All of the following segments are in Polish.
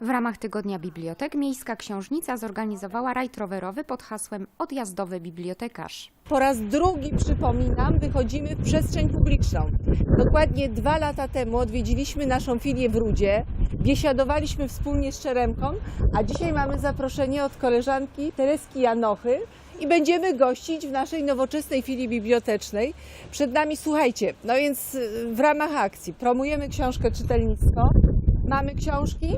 W ramach Tygodnia Bibliotek Miejska Książnica zorganizowała rajd rowerowy pod hasłem Odjazdowy Bibliotekarz. Po raz drugi, przypominam, wychodzimy w przestrzeń publiczną. Dokładnie dwa lata temu odwiedziliśmy naszą filię w Rudzie, biesiadowaliśmy wspólnie z Czeremką, a dzisiaj mamy zaproszenie od koleżanki Tereski Janochy i będziemy gościć w naszej nowoczesnej filii bibliotecznej. Przed nami, słuchajcie, no więc y, w ramach akcji promujemy książkę czytelnictwo. Mamy książki?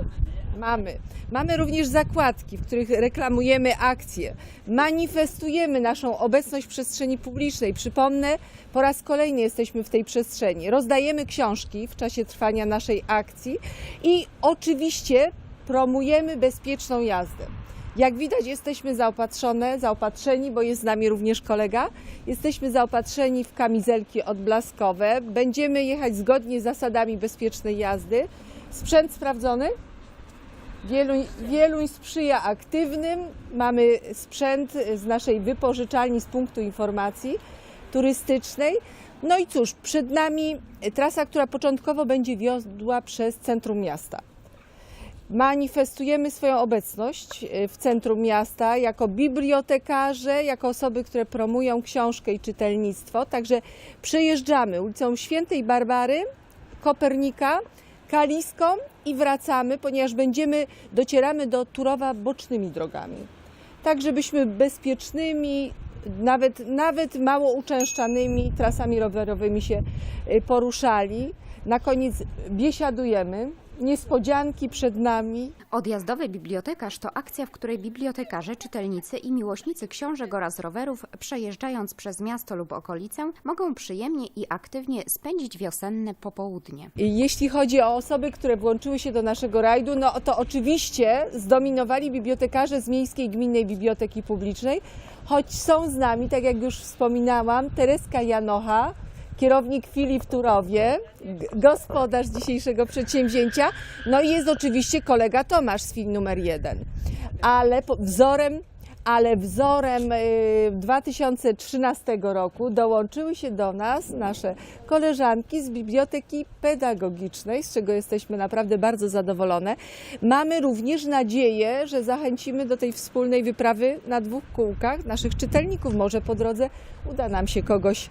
Mamy. Mamy również zakładki, w których reklamujemy akcje. Manifestujemy naszą obecność w przestrzeni publicznej. Przypomnę, po raz kolejny jesteśmy w tej przestrzeni. Rozdajemy książki w czasie trwania naszej akcji i oczywiście promujemy bezpieczną jazdę. Jak widać, jesteśmy zaopatrzone, zaopatrzeni, bo jest z nami również kolega. Jesteśmy zaopatrzeni w kamizelki odblaskowe. Będziemy jechać zgodnie z zasadami bezpiecznej jazdy. Sprzęt sprawdzony? Wieluń, Wieluń sprzyja aktywnym. Mamy sprzęt z naszej wypożyczalni z punktu informacji turystycznej. No i cóż, przed nami trasa, która początkowo będzie wiodła przez centrum miasta. Manifestujemy swoją obecność e, w centrum miasta jako bibliotekarze, jako osoby, które promują książkę i czytelnictwo. Także przejeżdżamy ulicą Świętej Barbary, Kopernika, Kaliską i wracamy, ponieważ będziemy, docieramy do Turowa bocznymi drogami. Tak, żebyśmy bezpiecznymi, nawet, nawet mało uczęszczanymi trasami rowerowymi się y, poruszali. Na koniec biesiadujemy, niespodzianki przed nami. Odjazdowy Bibliotekarz to akcja, w której bibliotekarze, czytelnicy i miłośnicy książek oraz rowerów, przejeżdżając przez miasto lub okolicę, mogą przyjemnie i aktywnie spędzić wiosenne popołudnie. Jeśli chodzi o osoby, które włączyły się do naszego rajdu, no to oczywiście zdominowali bibliotekarze z Miejskiej Gminnej Biblioteki Publicznej, choć są z nami, tak jak już wspominałam, Tereska Janocha, kierownik filii w Turowie, gospodarz dzisiejszego przedsięwzięcia, no i jest oczywiście kolega Tomasz z filii numer jeden. Ale wzorem ale wzorem y, 2013 roku dołączyły się do nas nasze koleżanki z Biblioteki Pedagogicznej, z czego jesteśmy naprawdę bardzo zadowolone. Mamy również nadzieję, że zachęcimy do tej wspólnej wyprawy na dwóch kółkach naszych czytelników. Może po drodze uda nam się kogoś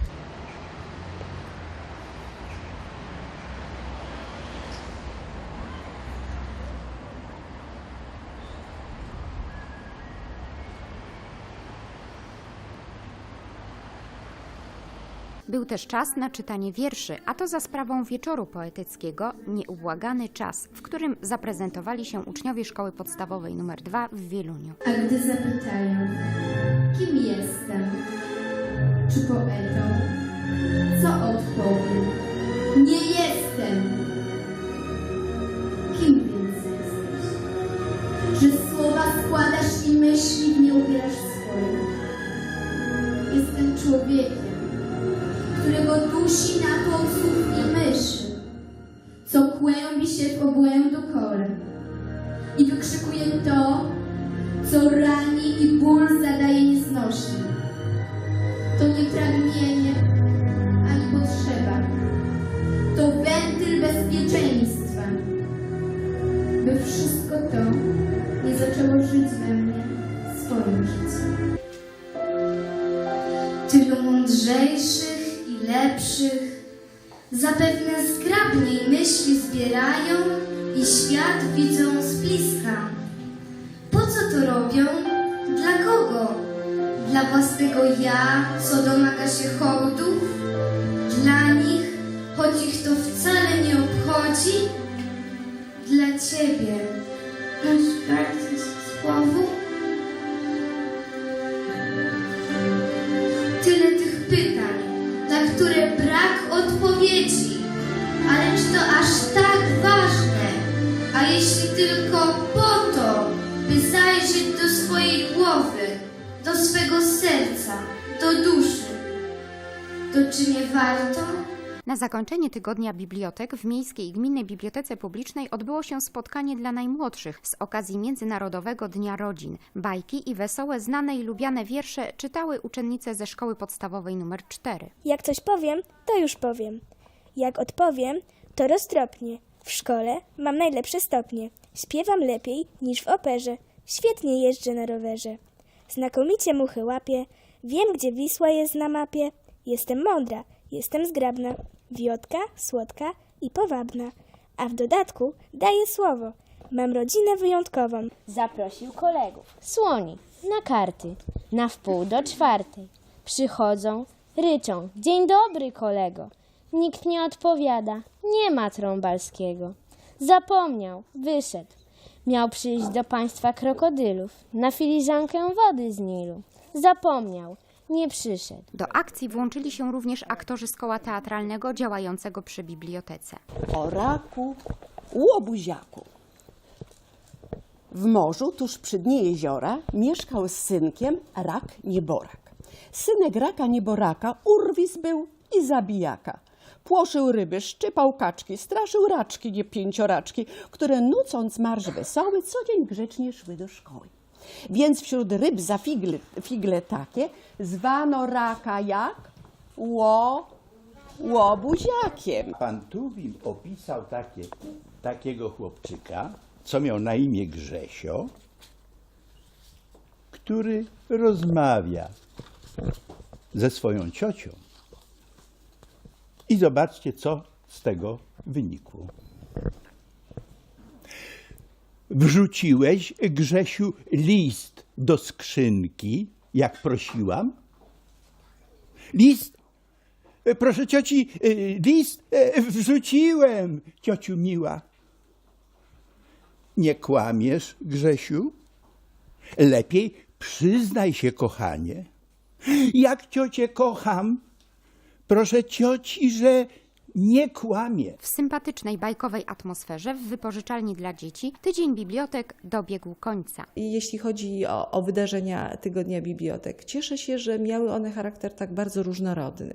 Był też czas na czytanie wierszy, a to za sprawą wieczoru poetyckiego Nieubłagany czas, w którym zaprezentowali się uczniowie szkoły podstawowej nr 2 w Wieluniu. A gdy zapytają, kim jestem, czy poetą, co odpowiem? Nie jestem! Kim więc jesteś? Że słowa składasz i myśli nie ubierasz swoich. Jestem człowiekiem, natłok słów i myszy, co kłębi się w obłędu kole i wykrzykuje to, co rani i ból zadaje nieznośny. To nie pragnienie ani potrzeba. To wentyl bezpieczeństwa. Zapewne zgrabniej myśli zbierają i świat widzą z bliska. Po co to robią? Dla kogo? Dla własnego ja, co domaga się hołdów? Dla nich, choć ich to wcale nie obchodzi? Dla ciebie, choć bardziej słowu? Które brak odpowiedzi. Ale czy to aż tak ważne? A jeśli tylko po to, by zajrzeć do swojej głowy, do swego serca, do duszy, to czy nie warto, Na zakończenie tygodnia bibliotek w Miejskiej i Gminnej Bibliotece Publicznej odbyło się spotkanie dla najmłodszych z okazji Międzynarodowego Dnia Rodzin. Bajki i wesołe, znane i lubiane wiersze czytały uczennice ze szkoły podstawowej nr 4. Jak coś powiem, to już powiem. Jak odpowiem, to roztropnie. W szkole mam najlepsze stopnie. Śpiewam lepiej niż w operze. Świetnie jeżdżę na rowerze. Znakomicie muchy łapię. Wiem, gdzie Wisła jest na mapie. Jestem mądra, jestem zgrabna. Wiotka, słodka i powabna. A w dodatku daję słowo. Mam rodzinę wyjątkową. Zaprosił kolegów, słoni, na karty, na wpół do czwartej. Przychodzą, ryczą, dzień dobry kolego. Nikt nie odpowiada, nie ma trąbalskiego. Zapomniał, wyszedł. Miał przyjść do państwa krokodylów, na filiżankę wody z Nilu. Zapomniał, nie przyszedł. Do akcji włączyli się również aktorzy z koła teatralnego działającego przy bibliotece. o raku łobuziaku. W morzu, tuż przy dnie jeziora, mieszkał z synkiem rak nieborak. Synek raka nieboraka urwis był i zabijaka. Płoszył ryby, szczypał kaczki, straszył raczki, nie pięcioraczki, które nucąc marsz wesoły, co dzień grzecznie szły do szkoły. Więc wśród ryb za figle, figle takie zwano raka jak ło, łobuziakiem. Pan Tuwim opisał takie, takiego chłopczyka, co miał na imię Grzesio, który rozmawia ze swoją ciocią. I zobaczcie, co z tego wynikło. Wrzuciłeś, Grzesiu, list do skrzynki, jak prosiłam? List E, Proszę cioci, e, list e, wrzuciłem, ciociu miła. Nie kłamiesz, Grzesiu? Lepiej przyznaj się, kochanie. Jak ciocię kocham, proszę cioci, że nie kłamie. W sympatycznej, bajkowej atmosferze w wypożyczalni dla dzieci tydzień bibliotek dobiegł końca. I jeśli chodzi o, o wydarzenia Tygodnia Bibliotek, cieszę się, że miały one charakter tak bardzo różnorodny.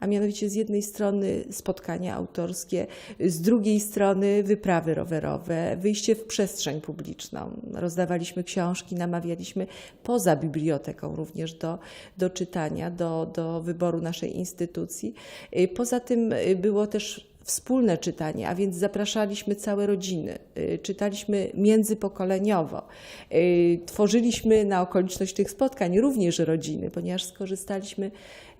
A mianowicie z jednej strony spotkania autorskie, z drugiej strony wyprawy rowerowe, wyjście w przestrzeń publiczną. Rozdawaliśmy książki, namawialiśmy poza biblioteką również do, do czytania, do, do wyboru naszej instytucji. Poza tym y, było też wspólne czytanie, a więc zapraszaliśmy całe rodziny, y, czytaliśmy międzypokoleniowo, y, tworzyliśmy na okoliczność tych spotkań również rodziny, ponieważ skorzystaliśmy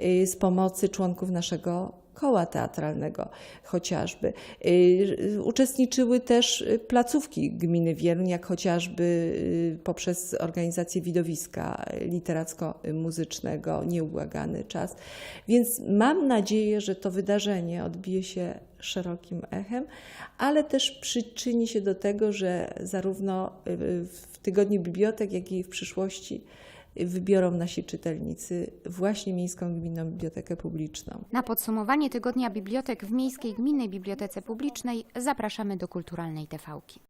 y, z pomocy członków naszego koła teatralnego chociażby. Y, Uczestniczyły też y, placówki gminy Wieluń, jak chociażby y, poprzez organizację widowiska literacko-muzycznego Nieubłagany Czas. Więc mam nadzieję, że to wydarzenie odbije się szerokim echem, ale też przyczyni się do tego, że zarówno y, w Tygodniu Bibliotek, jak i w przyszłości wybiorą nasi czytelnicy właśnie Miejską Gminną Bibliotekę Publiczną. Na podsumowanie tygodnia bibliotek w Miejskiej Gminnej Bibliotece Publicznej zapraszamy do Kulturalnej TVki.